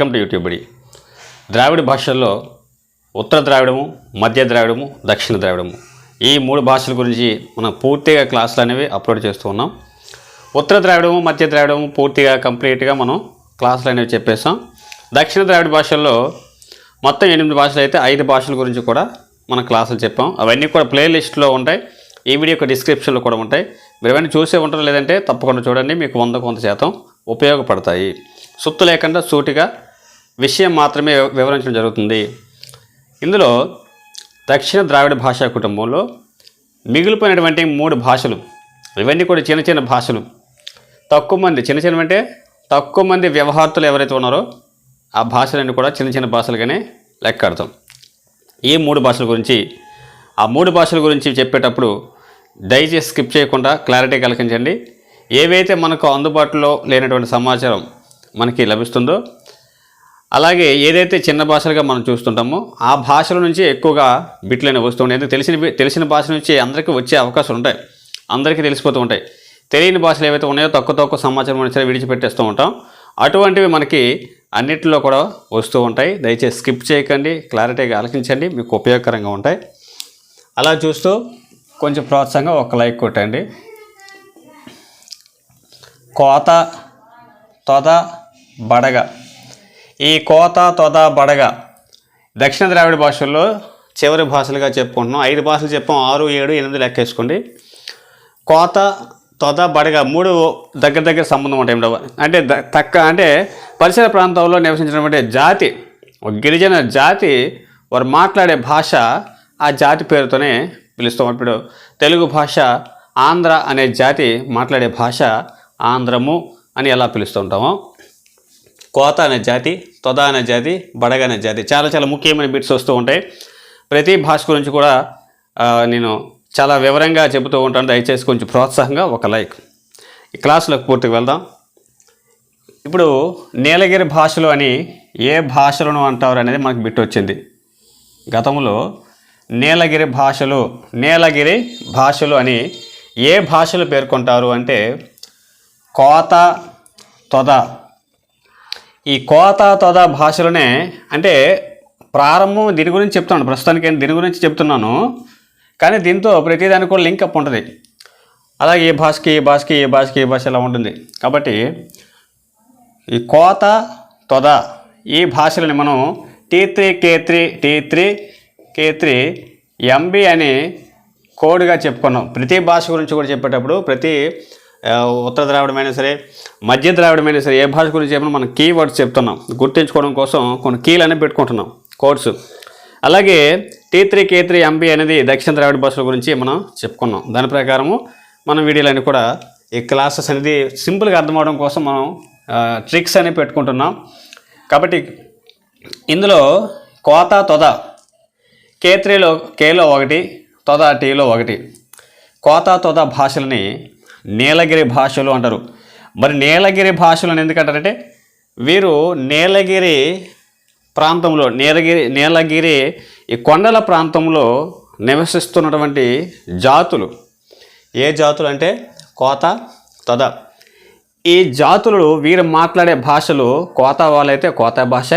Welcome to YouTube బడి. ద్రావిడ భాషల్లో ఉత్తర ద్రావిడము మధ్య ద్రావిడము దక్షిణ ద్రావిడము. ఈ మూడు భాషల గురించి మనం పూర్తిగా క్లాసులు అనేవి అప్లోడ్ చేస్తూ ఉన్నాం. ఉత్తర ద్రావిడము మధ్య ద్రావిడము పూర్తిగా కంప్లీట్గా మనం క్లాసులు అనేవి చెప్పేసాం దక్షిణ ద్రావిడ భాషల్లో మొత్తం ఎనిమిది భాషలు అయితే ఐదు భాషల గురించి కూడా మనం క్లాసులు చెప్పాం. అవన్నీ కూడా ప్లేలిస్ట్లో ఉంటాయి. ఈ వీడియో యొక్క డిస్క్రిప్షన్లో కూడా ఉంటాయి. మీరు ఏమైనా చూసే ఉంటారు లేదంటే తప్పకుండా చూడండి. మీకు వంద కొంత శాతం ఉపయోగపడతాయి. సుత్తు లేకుండా సూటిగా విషయం మాత్రమే వివరించడం జరుగుతుంది. ఇందులో దక్షిణ ద్రావిడ భాషా కుటుంబంలో మిగిలిపోయినటువంటి మూడు భాషలు ఇవన్నీ కూడా చిన్న చిన్న భాషలు. తక్కువ మంది చిన్న చిన్న అంటే తక్కువ మంది వ్యవహారతులు ఎవరైతే ఉన్నారో ఆ భాషలన్నీ కూడా చిన్న చిన్న భాషలుగానే లెక్కడతాం ఈ మూడు భాషల గురించి ఆ మూడు భాషల గురించి చెప్పేటప్పుడు దయచేసి స్కిప్ చేయకుండా క్లారిటీ కలిగించండి ఏవైతే మనకు అందుబాటులో లేనటువంటి సమాచారం మనకి లభిస్తుందో అలాగే ఏదైతే చిన్న భాషలుగా మనం చూస్తుంటామో ఆ భాషల నుంచి ఎక్కువగా బిట్లనే వస్తూ ఉంటాయి తెలిసిన తెలిసిన భాష నుంచి అందరికీ వచ్చే అవకాశాలు ఉంటాయి. అందరికీ తెలిసిపోతూ ఉంటాయి. తెలియని భాషలు ఏవైతే ఉన్నాయో తక్కువ తక్కువ సమాచారం మనం విడిచిపెట్టేస్తూ ఉంటాం. అటువంటివి మనకి అన్నిటిలో కూడా వస్తూ ఉంటాయి. దయచేసి స్కిప్ చేయకండి క్లారిటీగా ఆలకించండి మీకు ఉపయోగకరంగా ఉంటాయి. అలా చూస్తూ కొంచెం ప్రోత్సాహంగా ఒక లైక్ కొట్టండి. కోత తొద బడగ. ఈ కోత తొద బడగ దక్షిణ ద్రావిడ భాషల్లో చివరి భాషలుగా చెప్పుకుంటున్నాం. ఐదు భాషలు చెప్పాం. ఆరు ఏడు ఎనిమిది లెక్కేసుకోండి. కోత తొద బడగ మూడు దగ్గర దగ్గర సంబంధం ఉంటాయి ఉండవు. అంటే తక్క అంటే పరిసర ప్రాంతంలో నివసించినటువంటి జాతి ఒక గిరిజన జాతి వారు మాట్లాడే భాష ఆ జాతి పేరుతోనే పిలుస్తాం. ఇప్పుడు తెలుగు భాష ఆంధ్ర అనే జాతి మాట్లాడే భాష ఆంధ్రము అని ఎలా పిలుస్తూ ఉంటామో కోత అనే జాతి తొద అనే జాతి బడగ అనే జాతి చాలా చాలా ముఖ్యమైన బిట్స్ వస్తూ ఉంటాయి. ప్రతి భాష గురించి కూడా నేను చాలా వివరంగా చెబుతూ ఉంటాను. దయచేసి కొంచెం ప్రోత్సాహంగా ఒక లైక్. ఈ క్లాసులోకి పూర్తికి వెళ్దాం. ఇప్పుడు నీలగిరి భాషలు అని ఏ భాషలను అంటారు అనేది మనకు బిట్ వచ్చింది. గతంలో నీలగిరి భాషలు నీలగిరి భాషలు అని ఏ భాషలు పేర్కొంటారు అంటే కోత తొద ఈ కోత తొద భాషలోనే అంటే ప్రారంభం దీని గురించి చెప్తున్నాను ప్రస్తుతానికి దీని గురించి చెప్తున్నాను. కానీ దీంతో ప్రతిదానికి కూడా లింక్ అప్ ఉంటుంది. అలాగే ఏ భాషకి ఏ భాషకి ఏ భాషకి ఏ భాష ఇలా ఉంటుంది. కాబట్టి ఈ కోత తొద ఈ భాషలని మనం T three K three T three K three MB అని కోడ్గా చెప్పుకున్నాం. ప్రతి భాష గురించి కూడా చెప్పేటప్పుడు ప్రతి ఉత్తర ద్రావిడమైనా సరే మధ్య ద్రావిడమైనా సరే ఏ భాష గురించి చెప్పినా మనం కీవర్డ్స్ చెప్తున్నాం. గుర్తించుకోవడం కోసం కొన్ని కీలు అనేవి పెట్టుకుంటున్నాం కోడ్స్ అలాగే T three K three MB అనేది దక్షిణ ద్రావిడ భాషల గురించి మనం చెప్పుకున్నాం. దాని ప్రకారము మన వీడియోలన్నీ కూడా ఈ క్లాసెస్ అనేది సింపుల్గా అర్థం అవడం కోసం మనం ట్రిక్స్ అనేవి పెట్టుకుంటున్నాం. కాబట్టి ఇందులో కోత తొద. కే త్రీలో కేలో ఒకటి తొద టీలో ఒకటి. కోత తొద భాషలని నీలగిరి భాషలు అంటారు. మరి నీలగిరి భాషలు అని ఎందుకంటారంటే వీరు నీలగిరి ప్రాంతంలో నీలగిరి నీలగిరి ఈ కొండల ప్రాంతంలో నివసిస్తున్నటువంటి జాతులు. ఏ జాతులు అంటే కోత తద. ఈ జాతులు వీరు మాట్లాడే భాషలు కోత వాళ్ళైతే కోత భాష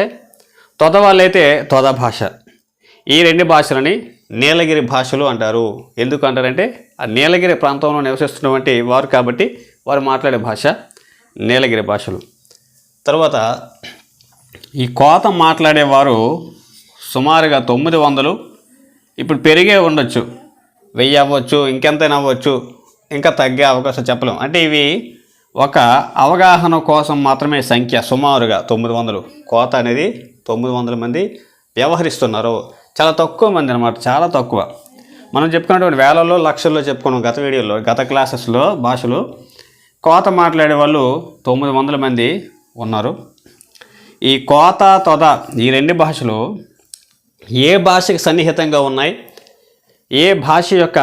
తొద వాళ్ళైతే తొద భాష. ఈ రెండు భాషలని నీలగిరి భాషలు అంటారు. ఎందుకు అంటారంటే ఆ నీలగిరి ప్రాంతంలో నివసిస్తున్నటువంటి వారు కాబట్టి వారు మాట్లాడే భాష నీలగిరి భాషలు. తర్వాత ఈ కోత మాట్లాడేవారు సుమారుగా తొమ్మిది వందలు. ఇప్పుడు పెరిగే ఉండొచ్చు. వెయ్యి అవ్వచ్చు ఇంకెంతైనా అవ్వచ్చు ఇంకా తగ్గే అవకాశం చెప్పలేం. అంటే ఇవి ఒక అవగాహన కోసం మాత్రమే సంఖ్య సుమారుగా తొమ్మిది వందలు. కోత అనేది తొమ్మిది వందల మంది వ్యవహరిస్తున్నారు. చాలా తక్కువ మంది అనమాట చాలా తక్కువ. మనం చెప్పుకున్నటువంటి వేలలో లక్షల్లో చెప్పుకున్నాం గత వీడియోలో గత క్లాసెస్లో భాషలు. కోత మాట్లాడే వాళ్ళు తొమ్మిది వందల మంది ఉన్నారు. ఈ కోత తొద ఈ రెండు భాషలు ఏ భాషకి సన్నిహితంగా ఉన్నాయి ఏ భాష యొక్క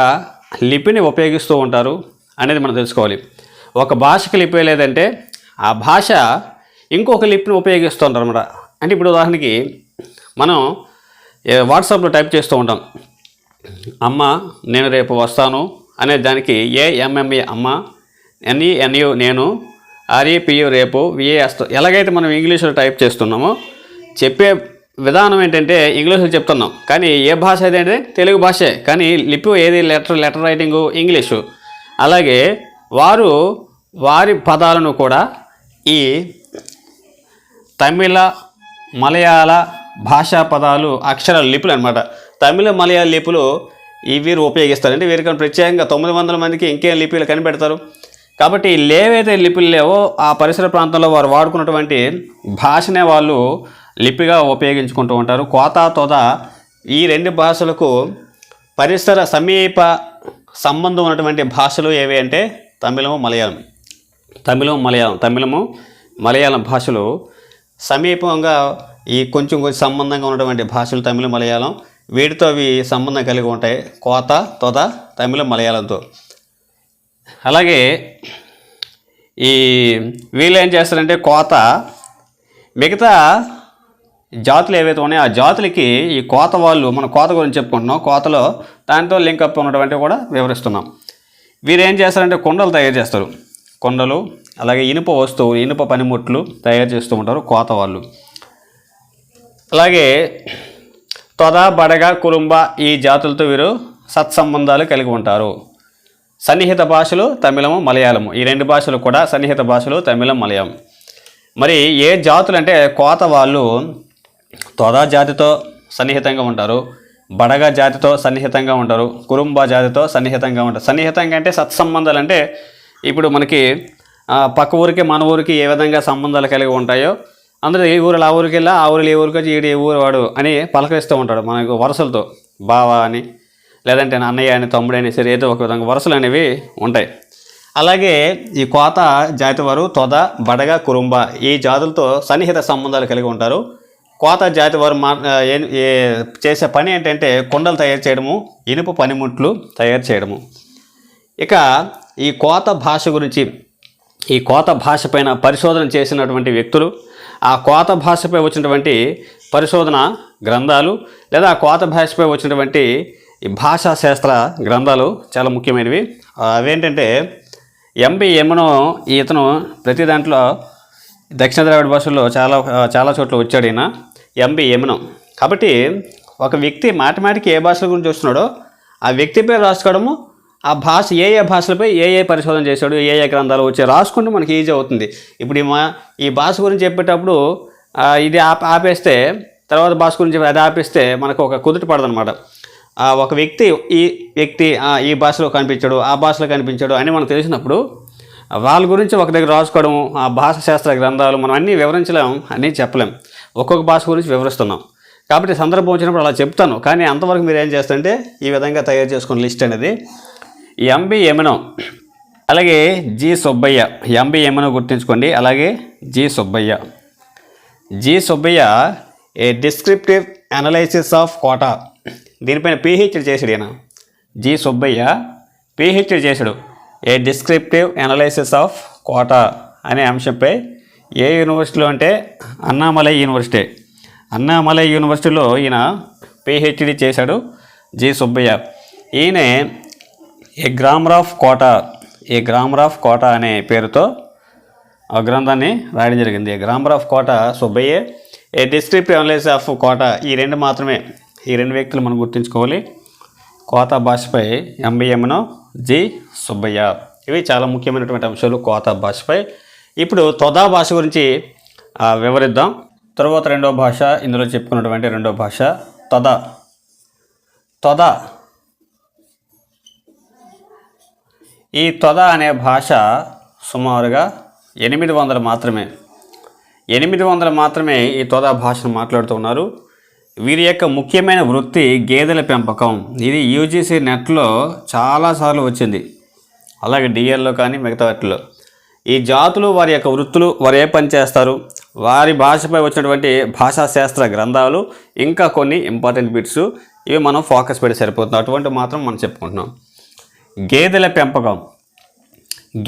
లిపిని ఉపయోగిస్తూ ఉంటారు అనేది మనం తెలుసుకోవాలి. ఒక భాషకి లిపి లేదంటే ఆ భాష ఇంకొక లిపిని ఉపయోగిస్తుంటారు అనమాట అంటే ఇప్పుడు ఉదాహరణకి మనం వాట్సాప్లో టైప్ చేస్తూ ఉంటాం. అమ్మ నేను రేపు వస్తాను అనే దానికి ఏ ఎంఎంఏ అమ్మ ఎన్ఈఎన్యు నేను ఆర్ఏపియు రేపు విఏఎస్ ఎలాగైతే మనం ఇంగ్లీష్లో టైప్ చేస్తున్నామో చెప్పే విధానం ఏంటంటే ఇంగ్లీష్లో చెప్తున్నాం. కానీ ఏ భాష అయితే తెలుగు భాషే కానీ లిపి ఏది లెటర్ లెటర్ రైటింగు ఇంగ్లీషు. అలాగే వారు వారి పదాలను కూడా ఈ తమిళ మలయాళ భాషా పదాలు అక్షరాలు లిపులు అనమాట తమిళ మలయాళ లిపులు వీరు ఉపయోగిస్తారు. అంటే వీరికి ప్రత్యేకంగా తొమ్మిది వందల మందికి ఇంకేం లిపిలు కనిపెడతారు? కాబట్టి లేవైతే లిపులు లేవో ఆ పరిసర ప్రాంతంలో వారు వాడుకున్నటువంటి భాషనే వాళ్ళు లిపిగా ఉపయోగించుకుంటూ ఉంటారు. కోత తొద ఈ రెండు భాషలకు పరిసర సమీప సంబంధం ఉన్నటువంటి భాషలు ఏవి అంటే తమిళము మలయాళం. తమిళం మలయాళం. తమిళము మలయాళం భాషలు సమీపంగా ఈ కొంచెం కొంచెం సంబంధంగా ఉన్నటువంటి భాషలు తమిళ మలయాళం. వీటితో అవి సంబంధం కలిగి ఉంటాయి. కోత తొద తమిళ మలయాళంతో. అలాగే ఈ వీళ్ళు ఏం చేస్తారంటే కోత. మిగతా జాతులు ఏవైతే ఉన్నాయో ఆ జాతులకి ఈ కోత వాళ్ళు మన కోత గురించి చెప్పుకుంటున్నాం. కోతలో దాంతో అప్ ఉన్నటువంటి కూడా వివరిస్తున్నాం. వీరు ఏం చేస్తారంటే కొండలు తయారు చేస్తారు. కొండలు అలాగే ఇనుప వస్తువులు ఇనుప పనిముట్లు తయారు చేస్తూ ఉంటారు కోత వాళ్ళు. అలాగే తొద బడగ కురుంబ ఈ జాతులతో వీరు సత్సంబంధాలు కలిగి ఉంటారు. సన్నిహిత భాషలు తమిళము మలయాళము. ఈ రెండు భాషలు కూడా సన్నిహిత భాషలు తమిళం మలయాళం. మరి ఏ జాతులు అంటే కోత వాళ్ళు తొద జాతితో సన్నిహితంగా ఉంటారు బడగ జాతితో సన్నిహితంగా ఉంటారు కురుంబ జాతితో సన్నిహితంగా ఉంటారు. సన్నిహితంగా అంటే సత్సంబంధాలు అంటే ఇప్పుడు మనకి పక్క ఊరికి మన ఊరికి ఏ విధంగా సంబంధాలు కలిగి ఉంటాయో అందరూ ఈ ఊరు ఆ ఊరికి వెళ్ళా ఆ ఊరిలో ఈ ఊరికి వచ్చి ఈడు ఈ ఊరు వాడు అని పలకరిస్తూ ఉంటాడు మనకు వరుసలతో. బావ అని లేదంటే అన్నయ్య అని తమ్ముడు అని సరే ఏదో ఒక విధంగా వరుసలు అనేవి ఉంటాయి. అలాగే ఈ కోత జాతి వారు తొద బడగ కురుంబ ఈ జాతులతో సన్నిహిత సంబంధాలు కలిగి ఉంటారు. కోత జాతి వారు మా ఏ- చేసే పని ఏంటంటే కుండలు తయారు చేయడము ఇనుప పనిముట్లు తయారు చేయడము. ఇక ఈ కోత భాష గురించి ఈ కోత భాషపైన పరిశోధన చేసినటువంటి వ్యక్తులు ఆ కోత భాషపై వచ్చినటువంటి పరిశోధన గ్రంథాలు లేదా ఆ కోత భాషపై వచ్చినటువంటి ఈ భాషా శాస్త్ర గ్రంథాలు చాలా ముఖ్యమైనవి. ఆ, అవేంటంటే ఎంబి ఎమ్మను ఇతను ప్రతి దాంట్లో దక్షిణ ద్రావిడ భాషల్లో చాలా చాలా చోట్ల వచ్చాడు ఈయన ఎంబి ఎమనం కాబట్టి ఒక వ్యక్తి మాటిమాటికి ఏ భాషల గురించి వస్తున్నాడో ఆ వ్యక్తి పేరు రాసుకోవడము ఆ భాష ఏ ఏ భాషలపై ఏ ఏ పరిశోధన చేశాడు ఏ ఏ గ్రంథాలు వచ్చి రాసుకుంటే మనకి ఈజీ అవుతుంది. ఇప్పుడు మా ఈ భాష గురించి చెప్పేటప్పుడు ఇది ఆప ఆపేస్తే తర్వాత భాష గురించి అది ఆపేస్తే మనకు ఒక కుదుట పడదనమాట ఒక వ్యక్తి ఈ వ్యక్తి ఈ భాషలో కనిపించాడు ఆ భాషలో కనిపించాడు అని మనకు తెలిసినప్పుడు వాళ్ళ గురించి ఒక దగ్గర రాసుకోవడం ఆ భాష శాస్త్ర గ్రంథాలు మనం అన్నీ వివరించలేం అని చెప్పలేం ఒక్కొక్క భాష గురించి వివరిస్తున్నాం. కాబట్టి సందర్భం వచ్చినప్పుడు అలా చెప్తాను. కానీ అంతవరకు మీరు ఏం చేస్తుంటే ఈ విధంగా తయారు చేసుకున్న లిస్ట్ అనేది ఎంబి ఎమనం అలాగే జి సుబ్బయ్య. ఎంబి ఎమనం గుర్తుంచుకోండి. అలాగే G Subbaiah. G Subbaiah a descriptive analysis of Kota దీనిపైన పిహెచ్డి చేశాడు ఈయన. జి సుబ్బయ్య పిహెచ్డి చేశాడు. A descriptive analysis of Kota అనే అంశంపై ఏ యూనివర్సిటీలో అంటే అన్నామలై యూనివర్సిటీ అన్నామలై యూనివర్సిటీలో ఈయన పిహెచ్డి చేశాడు జి సుబ్బయ్య. ఈయనే a grammar of Kota a grammar of Kota అనే పేరుతో ఆ గ్రంథాన్ని రాయడం జరిగింది. Grammar of Kota సుబ్బయ్యే a district analyse of Kota ఈ రెండు మాత్రమే ఈ రెండు వ్యక్తులు మనం గుర్తుంచుకోవాలి. కోత భాషపై ఎంబీఎంను జి సుబ్బయ్య. ఇవి చాలా ముఖ్యమైనటువంటి అంశాలు కోత భాషపై. ఇప్పుడు తొదా భాష గురించి వివరిద్దాం. తర్వాత రెండో భాష ఇందులో చెప్పుకున్నటువంటి రెండో భాష తొద. తొద ఈ తొద అనే భాష సుమారుగా ఎనిమిది వందలు మాత్రమే. ఎనిమిది వందలు మాత్రమే ఈ తొద భాషను మాట్లాడుతూ ఉన్నారు. వీరి యొక్క ముఖ్యమైన వృత్తి గేదెల పెంపకం. ఇది యూజీసీ నెట్లో చాలాసార్లు వచ్చింది. అలాగే డిఎల్లో కానీ మిగతా వాటిలో ఈ జాతులు వారి యొక్క వృత్తులు వారు ఏ పని చేస్తారు? వారి భాషపై వచ్చినటువంటి భాషా శాస్త్ర గ్రంథాలు ఇంకా కొన్ని ఇంపార్టెంట్ బిట్స్ ఇవి మనం ఫోకస్ పెట్టి సరిపోతుంది. అటువంటి మాత్రం మనం చెప్పుకుంటున్నాం. గేదెల పెంపకం.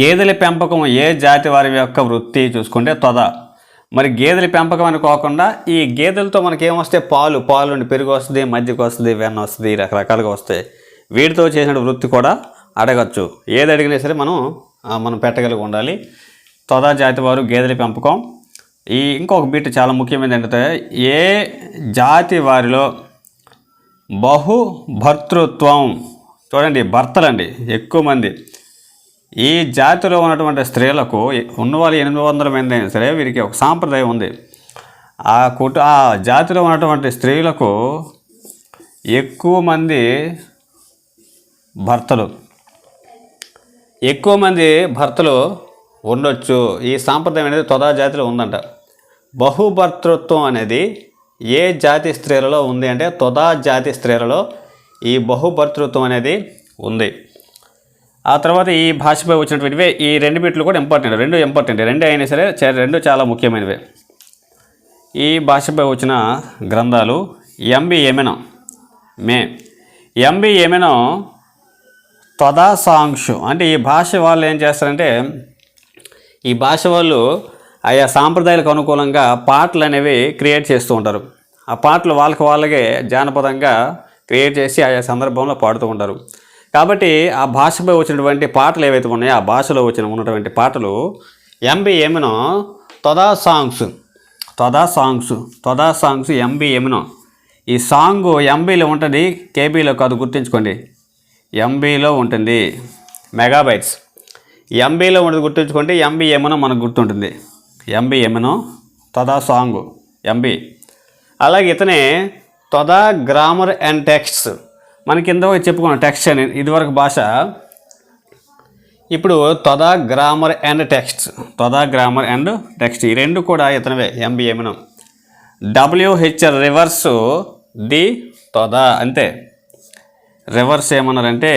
గేదెల పెంపకం ఏ జాతి వారి యొక్క వృత్తి చూసుకుంటే తొద. మరి గేదెల పెంపకం అని కాకుండా ఈ గేదెలతో మనకి ఏమొస్తే పాలు పాలు నుండి పెరుగు వస్తుంది మధ్యకు వస్తుంది వెన్న వస్తుంది రకరకాలుగా వస్తాయి. వీటితో చేసిన వృత్తి కూడా అడగచ్చు. ఏది అడిగినా సరే మనం మనం పెట్టగలిగి ఉండాలి. తొద జాతి వారు గేదెల పెంపకం. ఈ ఇంకొక బిట్ చాలా ముఖ్యమైనది ఏంటంటే ఏ జాతి వారిలో బహు భర్తృత్వం చూడండి భర్తలండి ఎక్కువ మంది. ఈ జాతిలో ఉన్నటువంటి స్త్రీలకు ఉన్నవాళ్ళు ఎనిమిది వందల మంది అయినా సరే వీరికి ఒక సాంప్రదాయం ఉంది. ఆ కుట ఆ జాతిలో ఉన్నటువంటి స్త్రీలకు ఎక్కువ మంది భర్తలు. ఎక్కువ మంది భర్తలు ఉండొచ్చు. ఈ సాంప్రదాయం అనేది తొదా జాతిలో ఉందంట. బహుభర్తృత్వం అనేది ఏ జాతి స్త్రీలలో ఉంది అంటే తొదా జాతి స్త్రీలలో ఈ బహుభర్తృత్వం అనేది ఉంది. ఆ తర్వాత ఈ భాషపై వచ్చినటువంటివే ఈ రెండు బిట్లు కూడా ఇంపార్టెంట్ రెండు ఇంపార్టెంట్ రెండు అయినా సరే రెండు చాలా ముఖ్యమైనవే. ఈ భాషపై వచ్చిన గ్రంథాలు ఎంబి ఎమెనం మే. ఎంబి ఎమెనం తదాసాంక్షు. సాంగ్స్ అంటే ఈ భాష వాళ్ళు ఏం చేస్తారంటే ఈ భాష వాళ్ళు ఆయా సాంప్రదాయాలకు అనుకూలంగా పాటలు అనేవి క్రియేట్ చేస్తూ ఉంటారు. ఆ పాటలు వాళ్ళకి వాళ్ళకే జానపదంగా క్రియేట్ చేసి ఆయా సందర్భంలో పాడుతూ ఉంటారు. కాబట్టి ఆ భాషపై వచ్చినటువంటి పాటలు ఏవైతే ఉన్నాయో ఆ భాషలో వచ్చిన ఉన్నటువంటి పాటలు MB Emeneau Toda songs. Toda songs Toda songs MB Emeneau ఈ సాంగ్ ఎంబీలో ఉంటుంది కేబీలో కాదు గుర్తుంచుకోండి. ఎంబీలో ఉంటుంది మెగాబైట్స్ ఎంబీలో ఉంటుంది గుర్తుంచుకోండి ఎంబీ ఏమనో మనకు గుర్తుంటుంది. ఎంబీ ఏమనో తదా సాంగ్ ఎంబీ అలాగే ఇతనే తొదా గ్రామర్ అండ్ టెక్స్ట్స్. మనకి కింద చెప్పుకున్నాం టెక్స్ట్ అని ఇదివరకు భాష. ఇప్పుడు Toda grammar and text Toda grammar and text. ఈ రెండు కూడా ఇతనివే MB Emeneau WHR Rivers the Toda అంతే. రివర్స్ ఏమన్నారంటే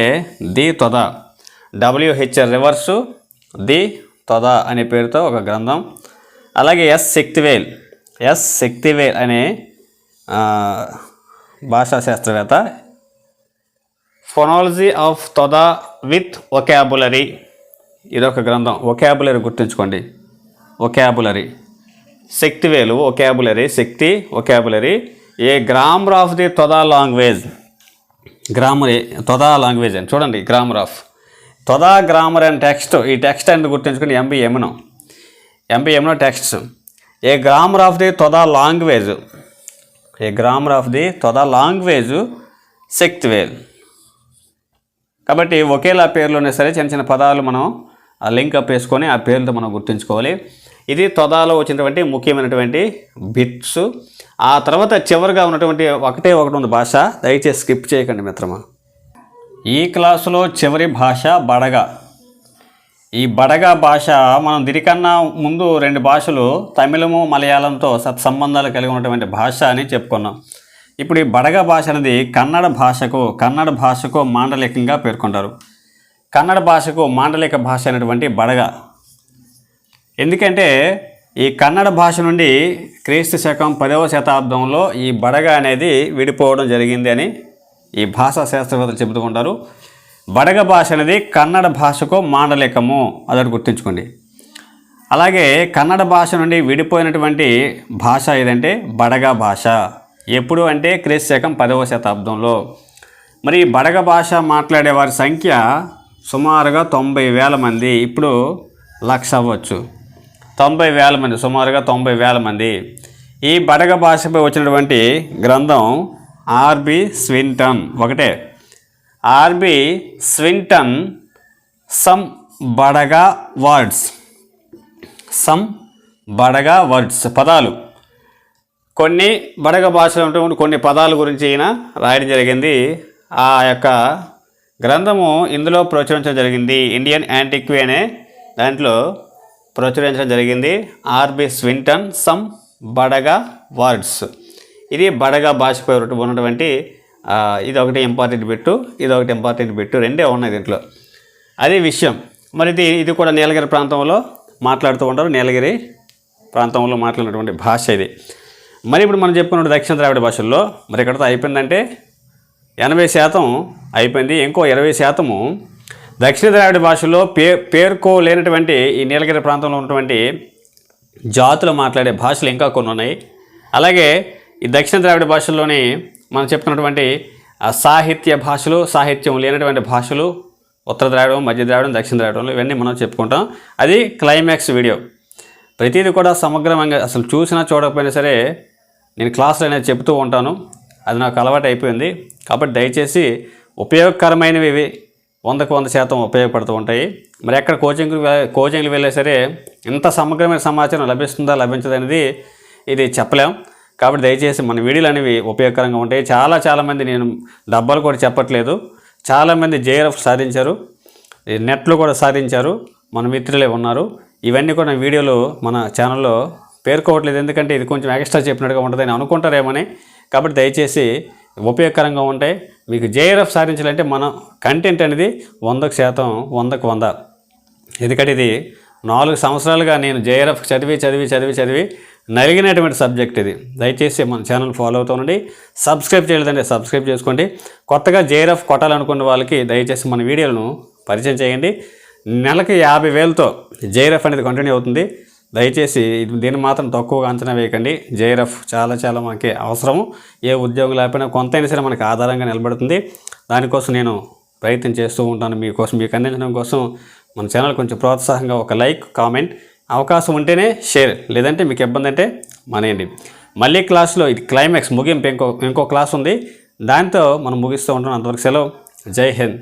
the Toda. WHR Rivers the Toda అనే పేరుతో ఒక గ్రంథం. అలాగే ఎస్ శక్తివేల్. ఎస్ శక్తివేల్ అనే భాషా శాస్త్రవేత్త phonology of Toda with vocabulary ఇదొక గ్రంథం. ఒకాబులరీ గుర్తుంచుకోండి. Vocabulary Sakthivel vocabulary Sakthi vocabulary a grammar of the Toda language grammar Toda language అని. చూడండి grammar of Toda grammar and text ఈ టెక్స్ట్ అనేది గుర్తుంచుకుని MB Emeneau MB Emeneau text a grammar of the Toda language a grammar of the Toda language Sakthivel కాబట్టి ఒకేలా పేర్లోనే సరే చిన్న చిన్న పదాలు మనం ఆ లింక్ అప్ వేసుకొని ఆ పేర్లతో మనం గుర్తుంచుకోవాలి. ఇది తొదాలో వచ్చినటువంటి ముఖ్యమైనటువంటి బిట్స్ ఆ తర్వాత చివరిగా ఉన్నటువంటి ఒకటే ఒకటి ఉంది భాష. దయచేసి స్కిప్ చేయకండి మిత్రమా. ఈ క్లాసులో చివరి భాష బడగ. ఈ బడగ భాష మనం దీనికన్నా ముందు రెండు భాషలు తమిళము మలయాళంతో సత్సంబంధాలు కలిగి ఉన్నటువంటి భాష అని చెప్పుకున్నాం. ఇప్పుడు ఈ బడగ భాష అనేది కన్నడ భాషకు కన్నడ భాషకు మాండలికంగా పేర్కొంటారు. కన్నడ భాషకు మాండలిక భాష అయినటువంటి బడగ. ఎందుకంటే ఈ కన్నడ భాష నుండి క్రీస్తు శకం పదవ శతాబ్దంలో ఈ బడగ అనేది విడిపోవడం జరిగింది అని ఈ భాషా శాస్త్రవేత్తలు చెబుతూ ఉంటారు. బడగ భాష అనేది కన్నడ భాషకు మాండలికము అదొకటి గుర్తుంచుకోండి. అలాగే కన్నడ భాష నుండి విడిపోయినటువంటి భాష ఏదంటే బడగ భాష. ఎప్పుడు అంటే క్రీస్తు శకం పదవ శతాబ్దంలో. మరి బడగ భాష మాట్లాడే వారి సంఖ్య సుమారుగా తొంభై వేల మంది ఇప్పుడు లక్ష అవ్వచ్చు. తొంభై వేల మంది సుమారుగా తొంభై వేల మంది. ఈ బడగ భాషపై వచ్చినటువంటి గ్రంథం ఆర్బి స్వింటన్ ఒకటే. RB Swinton some Badaga words. Some Badaga words పదాలు. కొన్ని బడగ భాషలో ఉన్నటువంటి కొన్ని పదాల గురించి ఈయన రాయడం జరిగింది. ఆ యొక్క గ్రంథము ఇందులో ప్రచురించడం జరిగింది. ఇండియన్ యాంటిక్వీ అనే దాంట్లో ప్రచురించడం జరిగింది. RB Swinton some Badaga words. ఇది బడగ భాషపై ఉన్నటువంటి ఇది ఒకటి ఇంపార్టెంట్ బిట్టు ఇది ఒకటి ఇంపార్టెంట్ బిట్టు రెండే ఉన్నాయి దీంట్లో. అదే విషయం. మరి ఇది ఇది కూడా నీలగిరి ప్రాంతంలో మాట్లాడుతూ ఉంటారు. నీలగిరి ప్రాంతంలో మాట్లాడినటువంటి భాష ఇది. మరి ఇప్పుడు మనం చెప్పుకున్న దక్షిణ ద్రావిడ భాషల్లో మరి ఇక్కడతో అయిపోయిందంటే ఎనభై శాతం అయిపోయింది. ఇంకో ఇరవై శాతము దక్షిణ ద్రావిడ భాషలో పే పేర్కోలేనటువంటి ఈ నీలగిరి ప్రాంతంలో ఉన్నటువంటి జాతులు మాట్లాడే భాషలు ఇంకా కొన్ని ఉన్నాయి. అలాగే ఈ దక్షిణ ద్రావిడ భాషల్లోని మనం చెప్తున్నటువంటి సాహిత్య భాషలు సాహిత్యం లేనటువంటి భాషలు ఉత్తర ద్రావిడం మధ్య ద్రావిడం దక్షిణ ద్రావిడంలో ఇవన్నీ మనం చెప్పుకుంటాం. అది క్లైమాక్స్ వీడియో ప్రతిదీ కూడా సమగ్రంగా అసలు చూసినా చూడకపోయినా సరే నేను క్లాసులు అనేది చెప్తూ ఉంటాను. అది నాకు అలవాటు అయిపోయింది. కాబట్టి దయచేసి ఉపయోగకరమైనవి ఇవి. వందకు వంద శాతం ఉపయోగపడుతూ ఉంటాయి. మరి ఎక్కడ కోచింగ్ కోచింగ్లు వెళ్ళే సరే ఇంత సమగ్రమైన సమాచారం లభిస్తుందా లభించదనేది ఇది చెప్పలేం. కాబట్టి దయచేసి మన వీడియోలు అనేవి ఉపయోగకరంగా ఉంటాయి. చాలా చాలామంది నేను డబ్బాలు కూడా చెప్పట్లేదు. చాలామంది జేఆర్ఎఫ్ సాధించారు. నెట్లు కూడా సాధించారు. మన మిత్రులే ఉన్నారు. ఇవన్నీ కూడా నా మన ఛానల్లో పేర్కోవట్లేదు. ఎందుకంటే ఇది కొంచెం ఎక్స్ట్రా చెప్పినట్టుగా ఉంటుందని అనుకుంటారేమని. కాబట్టి దయచేసి ఉపయోగకరంగా ఉంటాయి. మీకు జేఆర్ఎఫ్ సాధించాలంటే మన కంటెంట్ అనేది వందకు శాతం వందకు వంద. ఎందుకంటే ఇది నాలుగు సంవత్సరాలుగా నేను జేఆర్ఎఫ్ చదివి చదివి చదివి చదివి నలిగినటువంటి సబ్జెక్ట్ ఇది. దయచేసి మన ఛానల్ ఫాలో అవుతుండండి సబ్స్క్రైబ్ చేయలేదంటే సబ్స్క్రైబ్ చేసుకోండి. కొత్తగా జేఆర్ఎఫ్ కొట్టాలనుకున్న వాళ్ళకి దయచేసి మన వీడియోలను పరిచయం చేయండి. నెలకి యాభై వేలతో జేఆర్ఎఫ్ అనేది కంటిన్యూ అవుతుంది. దయచేసి దీన్ని మాత్రం తక్కువగా అంచనా వేయకండి. జేఆర్ఎఫ్ చాలా చాలా మనకి అవసరము. ఏ ఉద్యోగం లేకపోయినా కొంతైనా సరే మనకి ఆధారంగా నిలబడుతుంది. దానికోసం నేను ప్రయత్నం చేస్తూ ఉంటాను. మీకోసం మీకు అందించడం కోసం మన ఛానల్ కొంచెం ప్రోత్సాహంగా ఒక లైక్ కామెంట్ అవకాశం ఉంటేనే షేర్ లేదంటే మీకు ఇబ్బంది అంటే మనేయండి. మళ్ళీ క్లాస్లో ఇది క్లైమాక్స్ ముగింపు ఇంకో ఇంకో క్లాస్ ఉంది. దాంతో మనం ముగిస్తూ ఉంటాం. అంతవరకు సెలవు. జై హింద్.